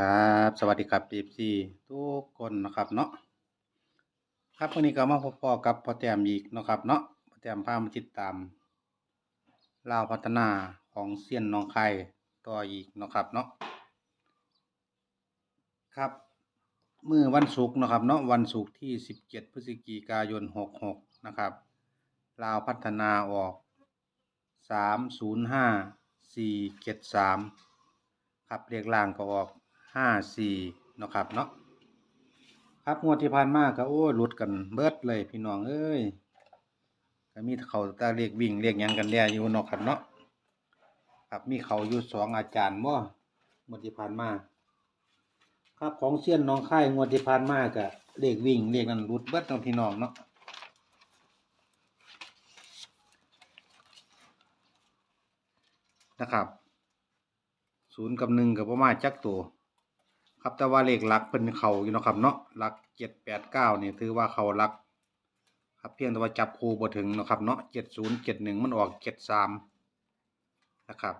ครับ สวัสดีครับ FC ทุกคนนะครับเนาะครับวันนี้ก็มาพบปอกับพ่อแต้มอีกนะครับเนาะพ่อแต้มพามาติดตามลาวพัฒนาของเซียนน้องไข่ต่ออีกนะครับเนาะครับมื้อวันศุกร์นะครับเนาะวันศุกร์ที่ 17 พฤศจิกายน 66 นะครับลาวพัฒนาออก 305473 ครับเรียกล่างก็ออก ห้าสี่เนาะครับเนาะครับงวดที่ผ่านมาก็โอ้หลุดกันเบิดเลยพี่น้องเอ้ยก็มีเขาตาเรียกวิ่งเรียกยังกันแน่อยู่เนาะครับเนาะครับมีเขาอยู่สองอาจารย์บ่งวดที่ผ่านมาครับของเซียนน้องค่ายงวดที่ผ่านมาก็เรียกวิ่งเรียกกันหลุดเบิดเนาะพี่น้องเนาะนะครับศูนย์กับหนึ่งกับประมาณจักตัว ครับแต่ว่าเลขหลักเป็นเขาอยู่เนาะครับเนาะหลักเจ็ดแปดเก้าเนี่ยถือว่าเขาหลัก ครับเพียงแต่ว่าจับคู่บ่ถึงเนาะครับเนาะเจ็ดศูนย์เจ็ดหนึ่งมันออกเจ็ดสามนะครับ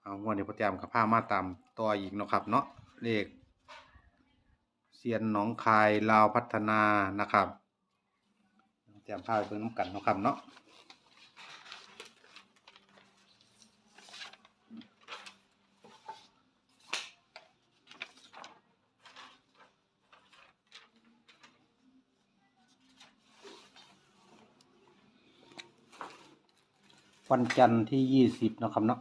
เอางวดนี้พอเตรียมกับผ้ามาตามต่ออีกเนาะครับเนาะเลขเซียนหนองคายลาวพัฒนานะครับเตรียมผ้าไปเบิ่งน้ำกันเนาะครับเนาะ วันจันทร์ที่ยี่สิบนะครับเนาะ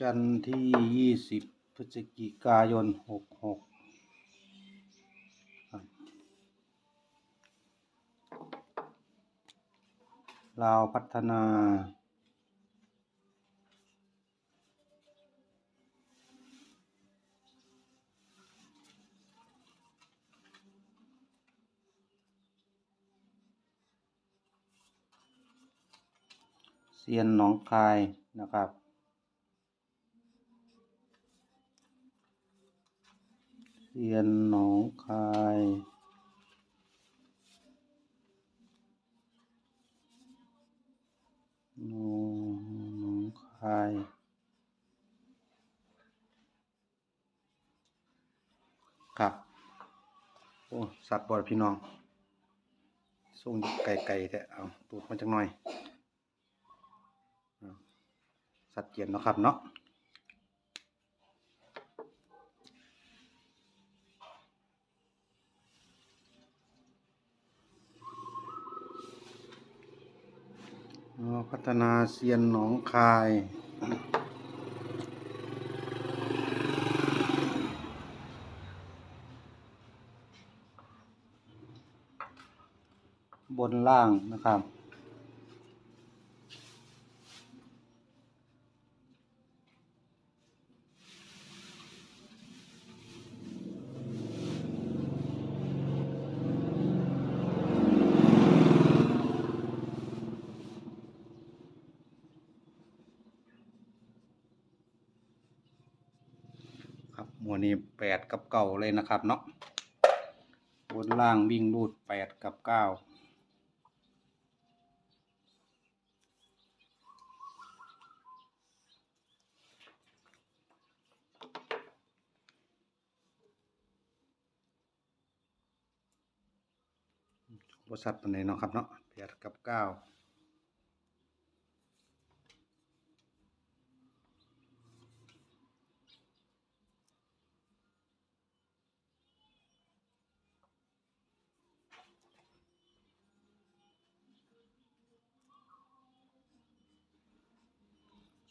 จันทร์ที่ยี่สิบพฤศจิกายนหกหก ลาวพัฒนา เซียนหนองคายนะครับ เซียนหนองคาย หนองคายครับ โอ้สัตว์บอดพี่น้องส่งไก่ไก่แท้เอาตูดมาจักหน่อย สัตว์เกียนเนาะครับเนาะอ๋อพัฒนาเซียนหนองคาย บนล่างนะครับ ครับหมวดนี้แปดกับเก้าเลยนะครับเนาะบนล่างวิ่งรูดแปดกับเก้าบริษัทปันไหนเนาะครับเนาะแปดกับเก้า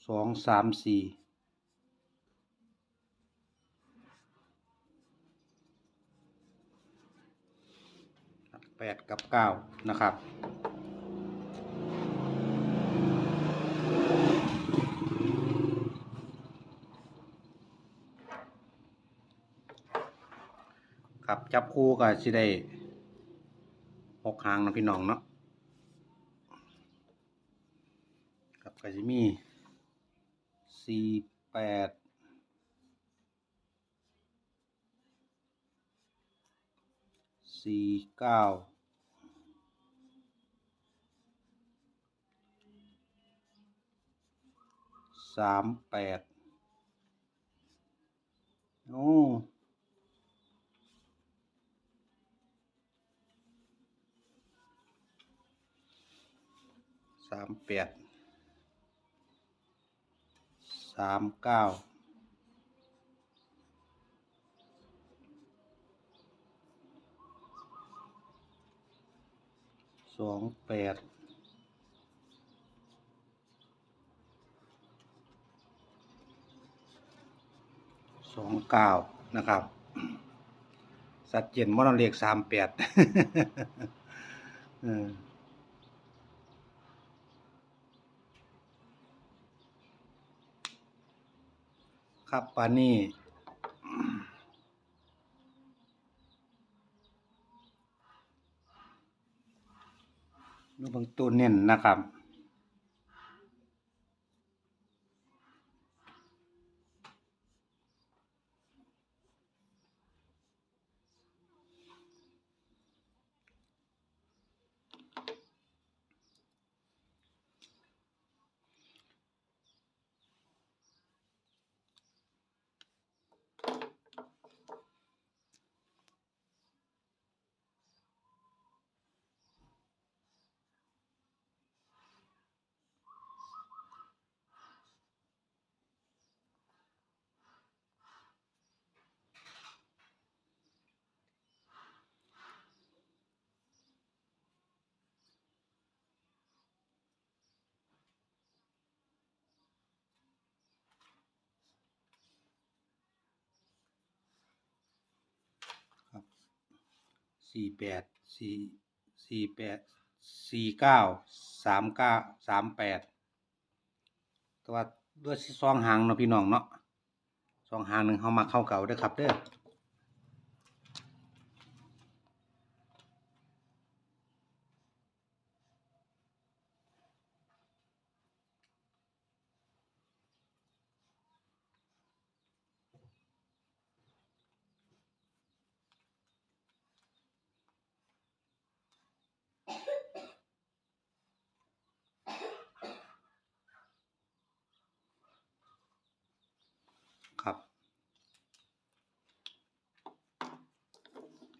สองสามสี่แปดกับเก้านะครับครับจับคู่ก็สิได้หกหางนะพี่น้องเนาะก็จะมี สี่แปดสี่เก้าสามแปดโอ้สามแปด สามเก้าสองแปดสองเก้านะครับ สัดเจนมอนเลขสามแปดเออ ครับปานนี้นูบางตัวเน้นนะครับ สี่แปดสี่สี่แปดสี่เก้าสามเก้าสามแปดแต่ว่าด้วยซองหางเนาะพี่น้องเนาะซองหางหนึ่งเขามาเข้าเก่าด้อครับเด้อ ครับ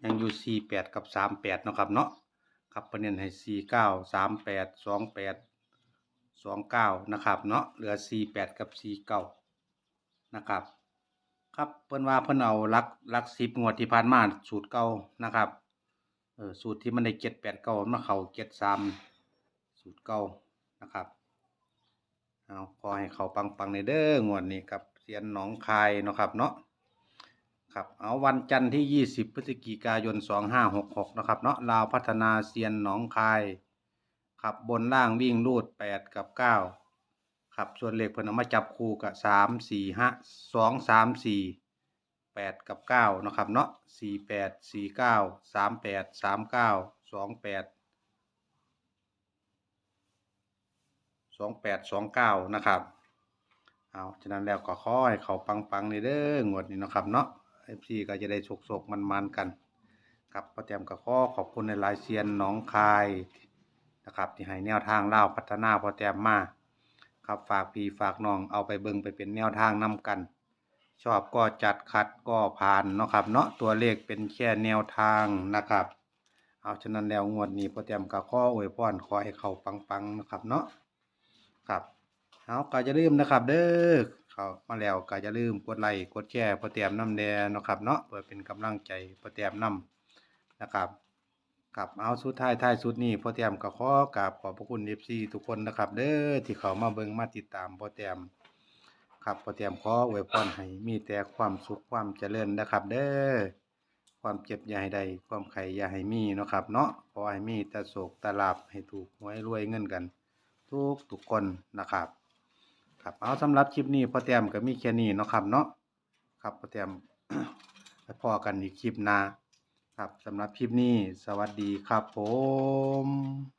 ยังอยู่สี่แปดกับสามแปดเนาะครับเนาะครับประเด็นให้สี่เก้าสามแปดสองแปดสองเก้านะครับเนาะเหลือสี่แปดกับสี่เก้านะครับ ครับเพิ่นว่าเพิ่นเอาลักลักสิบงวดที่ผ่านมาสูตรเก่านะครับเออสูตรที่มันได้เจ็ดแปดเก้ามาเขาเจ็ดสามสูตรเก่านะครับเอาขอให้เขาปังๆในเด้องวดนี้ครับเสียนหนองคายเนาะครับเนาะ ครับ เอาวันจันทร์ที่ 20 พฤศจิกายน 2566 นะครับเนาะลาวพัฒนาเซียนหนองคายครับบนล่างวิ่งรูด 8 กับ9ครับส่วนเหลขเพิ่นเอามาจับคู่กับ 3 4 5 2 3 4 8 กับ 9 นะครับเนาะ48 49 38 39 28สองแปดสองเก้านะครับ เอา ฉะนั้นแล้วก็ขอให้เขาปังๆในเด้องวดนี้นะครับเนาะ เอฟซีก็จะได้โศกๆมันๆกันครับพ่อแต้มก็ขอขอบคุณในหลายเซียนหน้องคายนะครับที่ให้แนวทางเล่าพัฒนาพอแต้มมาครับฝากพี่ฝากน้องเอาไปเบิงไปเป็นแนวทางนํกัน ชอบก็จัดคัดก็ผ่านเนาะครับ เนาะตัวเลขเป็นแค่แนวทางนะครับ เอาฉะนั้นแล้วงวดนี้พอแต้มก็ขออวยพรขอให้เขาปังๆนะครับเนาะครับเอาก็จะลืมนะครับเด้อ เข้ามาแล้วก็จะลืมกดไลค์กดแชร์พอเตรียมน้ำแดงนะครับเนาะเพื่อเป็นกำลังใจพอเตรียมน้ำนะครับครับเอาสุดท้ายท้ายสุดนี้พอเตรียมก็ขอกราบขอบพระคุณ FC ทุกคนนะครับ เด้อที่เขามาเบิ่งมาติดตามพอเตรียมครับพอเตรียมขออวยพรให้มีแต่ความสุขความเจริญนะครับ เด้อความเจ็บอย่าให้ได้ความไข่อย่าให้มีเนาะครับ เนาะขอให้มีแต่โศกแต่ลาบให้ถูกหวยรวยเงินกัน ทุกทุกคนนะครับ ครับเอาสำหรับคลิปนี้พ่อแต้มก็มีแค่นี้เนาะครับเนาะครับพ่อแต้ม ไปพอกันอีกคลิปหน้าครับสำหรับคลิปนี้ สวัสดีครับผม